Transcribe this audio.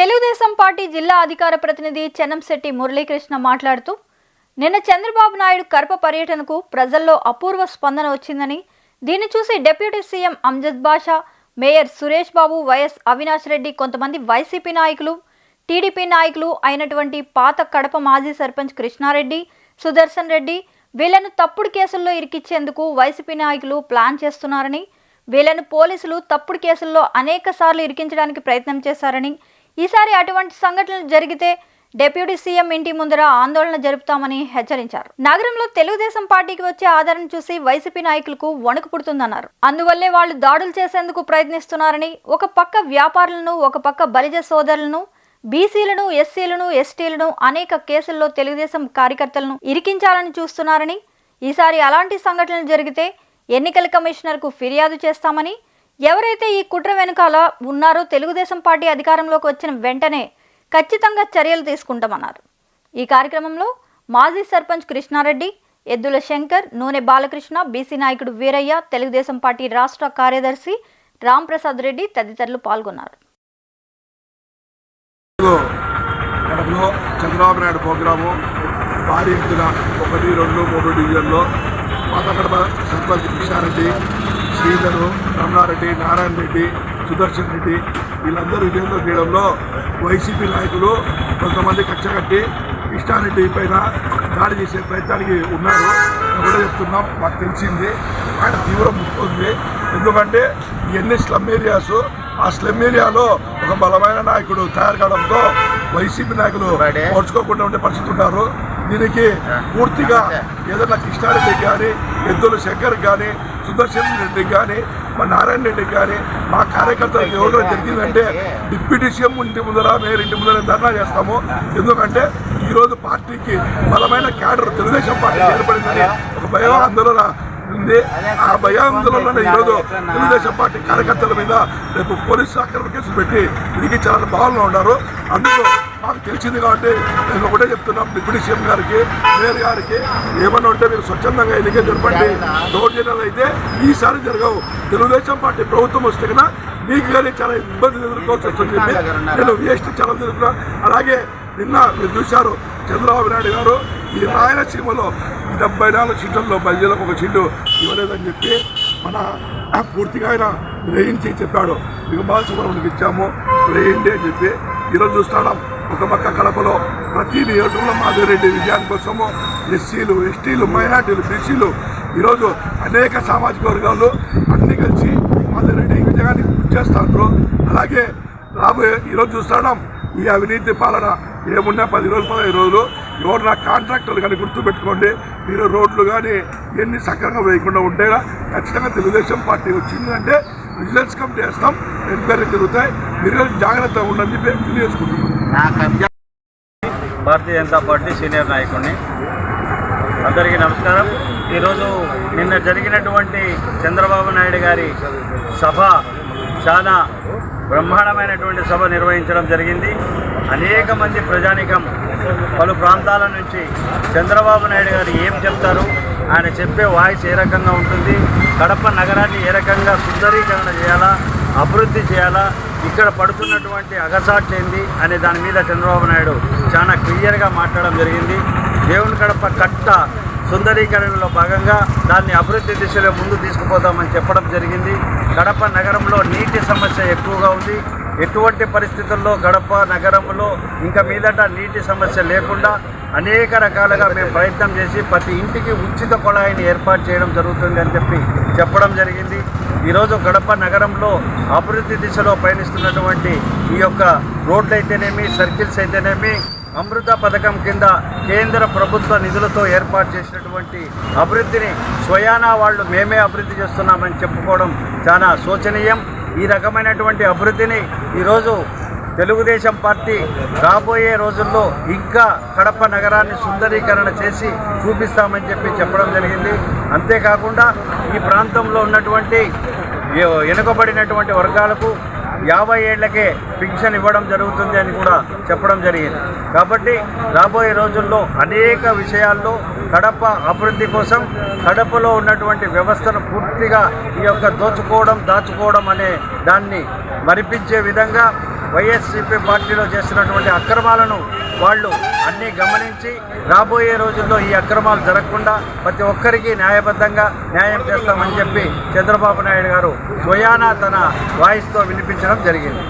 Telugu Desam party జిల్లా అధికార ప్రతినిధి చెన్నంశెట్టి మురళీకృష్ణ మాట్లాడుతూ నిన్న చంద్రబాబు నాయుడు కడప పర్యటనకు ప్రజల్లో అపూర్వ స్పందన వచ్చిందని దీన్ని చూసి deputy CM Amjad Basha mayor Suresh Babu YS Avinash Reddy కొంతమంది వైసీపీ నాయకులు టీడీపీ నాయకులు అయినటువంటి పాత కడప మాజీ సర్పంచ్ కృష్ణారెడ్డి సుదర్శన్ రెడ్డి వీళ్ళను తప్పుడు కేసుల్లో ఇరికిచ్చేందుకు వైసీపీ నాయకులు ప్లాన్ చేస్తున్నారని వీళ్ళను పోలీసులు తప్పుడు కేసుల్లో అనేక సార్లు ఇరికించడానికి ప్రయత్నం చేశారని ఈసారి అటువంటి సంఘటనలు జరిగితే డిప్యూటీ సీఎం ఇంటి ముందర ఆందోళన జరుపుతామని హెచ్చరించారు. నగరంలో తెలుగుదేశం పార్టీకి వచ్చే ఆదరణ చూసి వైసీపీ నాయకులకు వణుకు పుడుతుందన్నారు. అందువల్లే వాళ్ళు దాడులు చేసేందుకు ప్రయత్నిస్తున్నారని ఒక పక్క వ్యాపారులను ఒక పక్క బలిజ సోదరులను బీసీలను ఎస్సీలను ఎస్టీలను అనేక కేసుల్లో తెలుగుదేశం కార్యకర్తలను ఇరికించాలని చూస్తున్నారని ఈసారి అలాంటి సంఘటనలు జరిగితే ఎన్నికల కమిషనర్కు ఫిర్యాదు చేస్తామని ఎవరైతే ఈ కుట్ర వెనుకాల ఉన్నారో తెలుగుదేశం పార్టీ అధికారంలోకి వచ్చిన వెంటనే ఖచ్చితంగా చర్యలు తీసుకుంటామన్నారు. ఈ కార్యక్రమంలో మాజీ సర్పంచ్ కృష్ణారెడ్డి ఎద్దుల శంకర్ నూనె బాలకృష్ణ బీసీ నాయకుడు వీరయ్య తెలుగుదేశం పార్టీ రాష్ట్ర కార్యదర్శి రాంప్రసాద్ రెడ్డి తదితరులు పాల్గొన్నారు. చంద్రబాబు నాయుడు ప్రోగ్రాము భారీ ఎత్తున ఒకటి రెండు మూడు డివిజన్లో పాత కడప సర్పంచ్ కృష్ణారెడ్డి శ్రీధరు రమణారెడ్డి నారాయణ రెడ్డి సుదర్శన్ రెడ్డి వీళ్ళందరూ విజయంలో చేయడంలో వైసీపీ నాయకులు కొంతమంది కక్ష కట్టి కృష్ణారెడ్డి పైన దాడి చేసే ప్రయత్నానికి ఉన్నారు. కూడా చెప్తున్నాం మాకు తెలిసింది. ఆయన తీవ్రం ముస్తుంది ఎందుకంటే ఇవన్నీ స్లమ్ ఏరియాస్ ఆ స్లమ్ ఏరియాలో ఒక బలమైన నాయకుడు తయారు కావడంతో వైసీపీ నాయకులు ఓడ్చుకోకుండా ఉండే పరిస్థితి ఉన్నారు. దీనికి పూర్తిగా ఏదైనా కృష్ణారెడ్డి కానీ ఎద్దుల శంకర్ కానీ సుదర్శన్ రెడ్డి కానీ మా నారాయణ రెడ్డి కానీ మా కార్యకర్తలకు ఎవరైనా జరిగిందంటే డిప్యూటీ సీఎం ఇంటి ముందర మేయర్ ఇంటి ముందర ధర్నా చేస్తాము. ఎందుకంటే ఈరోజు పార్టీకి బలమైన క్యాడర్ తెలుగుదేశం పార్టీ ఏర్పడిందని ఒక భయం ఆందోళన ఉంది. ఆ భయాందోళన ఈరోజు తెలుగుదేశం పార్టీ కార్యకర్తల మీద రేపు పోలీసు ఆక్రమణ కేసులు పెట్టి తిరిగి చాలా భావనలో ఉన్నారు. అందులో మాకు తెలిసింది కాబట్టి నేను ఒకటే చెప్తున్నాం డిప్యూటీ సీఎం గారికి మేయర్ గారికి ఏమన్నా ఉంటే మీరు స్వచ్ఛందంగా ఎన్నికలు జరపండి దౌర్జన్యాలు అయితే ఈసారి జరగవు. తెలుగుదేశం పార్టీ ప్రభుత్వం వస్తే కన్నా మీకు కానీ చాలా ఇబ్బందులు ఎదుర్కోవాల్సి వస్తుంది నేను విఎస్టీ చాలా ఎదుర్కొన్నా అలాగే నిన్న మీరు చూశారు చంద్రబాబు నాయుడు గారు ఈ రాయలసీమలో డెబ్బై నాలుగు సీట్లలో బల్జీలకు ఒక సీటు ఇవ్వలేదని చెప్పి మన పూర్తిగా ఆయన గ్రహించి చెప్పాడు. మీకు బాలసుబ్రహ్మణ్యకి ఇచ్చాము వేయండి అని చెప్పి. ఈరోజు చూస్తున్నాం ఒక పక్క కడపలో ప్రతి నియోజకవర్గంలో మాధవరెడ్డి విజయాని కోసము ఎస్సీలు ఎస్టీలు మైనార్టీలు బీసీలు ఈరోజు అనేక సామాజిక వర్గాలు అన్ని కలిసి మాధవరెడ్డి విజయాన్ని గుర్తు చేస్తారు అలాగే రాబోయే ఈరోజు చూస్తున్నాం ఈ అవినీతి పాలన ఏమున్నా పది రోజులు పదహైదు రోజులు ఎవరు నా కాంట్రాక్టర్లు కానీ గుర్తుపెట్టుకోండి మీరు రోడ్లు కానీ ఎన్ని సక్రంగా వేయకుండా ఉంటే ఖచ్చితంగా తెలుగుదేశం పార్టీ వచ్చిందంటే రిజల్ట్స్ కమ్ చేస్తాం ఎంక్వైరీ తిరుగుతాయి మీరు జాగ్రత్తగా ఉండని చెప్పి తెలియజేసుకుంటున్నాం భారతీయ జనతా పార్టీ సీనియర్ నాయకుడిని. అందరికీ నమస్కారం. ఈరోజు నిన్న జరిగినటువంటి చంద్రబాబు నాయుడు గారి సభ చాలా బ్రహ్మాండమైనటువంటి సభ నిర్వహించడం జరిగింది. అనేక మంది ప్రజానికం పలు ప్రాంతాల నుంచి చంద్రబాబు నాయుడు గారు ఏం చెప్తారు? ఆయన చెప్పే వాయిస్ ఏ రకంగా ఉంటుంది? కడప నగరాన్ని ఏ రకంగా సుందరీకరణ చేయాలా? అభివృద్ధి చేయాలా? ఇక్కడ పడుతున్నటువంటి అగసాట్లు ఏంది? అనే దాని మీద చంద్రబాబు నాయుడు చాలా క్లియర్గా మాట్లాడడం జరిగింది. దేవుని కడప కట్ట సుందరీకరణలో భాగంగా దాన్ని అభివృద్ధి దిశలో ముందు తీసుకుపోతామని చెప్పడం జరిగింది. కడప నగరంలో నీటి సమస్య ఎక్కువగా ఉంది. ఎటువంటి పరిస్థితుల్లో గడప నగరంలో ఇంకా మీదట నీటి సమస్య లేకుండా అనేక రకాలుగా మేము ప్రయత్నం చేసి ప్రతి ఇంటికి ఉచిత కొళాయిని ఏర్పాటు చేయడం జరుగుతుంది అని చెప్పి చెప్పడం జరిగింది. ఈరోజు గడప నగరంలో అభివృద్ధి దిశలో పయనిస్తున్నటువంటి ఈ యొక్క రోడ్లు అయితేనేమి సర్కిల్స్ అయితేనేమి అమృత పథకం కింద కేంద్ర ప్రభుత్వ నిధులతో ఏర్పాటు చేసినటువంటి అభివృద్ధిని స్వయానా వాళ్ళు మేమే అభివృద్ధి చేస్తున్నామని చెప్పుకోవడం చాలా శోచనీయం. ఈ రకమైనటువంటి అభివృద్ధిని ఈరోజు తెలుగుదేశం పార్టీ రాబోయే రోజుల్లో ఇంకా కడప నగరాన్ని సుందరీకరణ చేసి చూపిస్తామని చెప్పి చెప్పడం జరిగింది. అంతేకాకుండా ఈ ప్రాంతంలో ఉన్నటువంటి వెనుకబడినటువంటి వర్గాలకు యాభై ఏళ్ళకే పింఛన్ ఇవ్వడం జరుగుతుంది అని కూడా చెప్పడం జరిగింది. కాబట్టి రాబోయే రోజుల్లో అనేక విషయాల్లో కడప అభివృద్ధి కోసం కడపలో ఉన్నటువంటి వ్యవస్థను పూర్తిగా ఈ యొక్క దోచుకోవడం దాచుకోవడం అనే దాన్ని మరిపించే విధంగా వైఎస్సీపీ పార్టీలో చేస్తున్నటువంటి అక్రమాలను వాళ్ళు అన్నీ గమనించి రాబోయే రోజుల్లో ఈ అక్రమాలు జరగకుండా ప్రతి ఒక్కరికి న్యాయబద్ధంగా న్యాయం చేస్తామని చెప్పి చంద్రబాబు నాయుడు గారు స్వయానా తన వాయిస్తో వినిపించడం జరిగింది.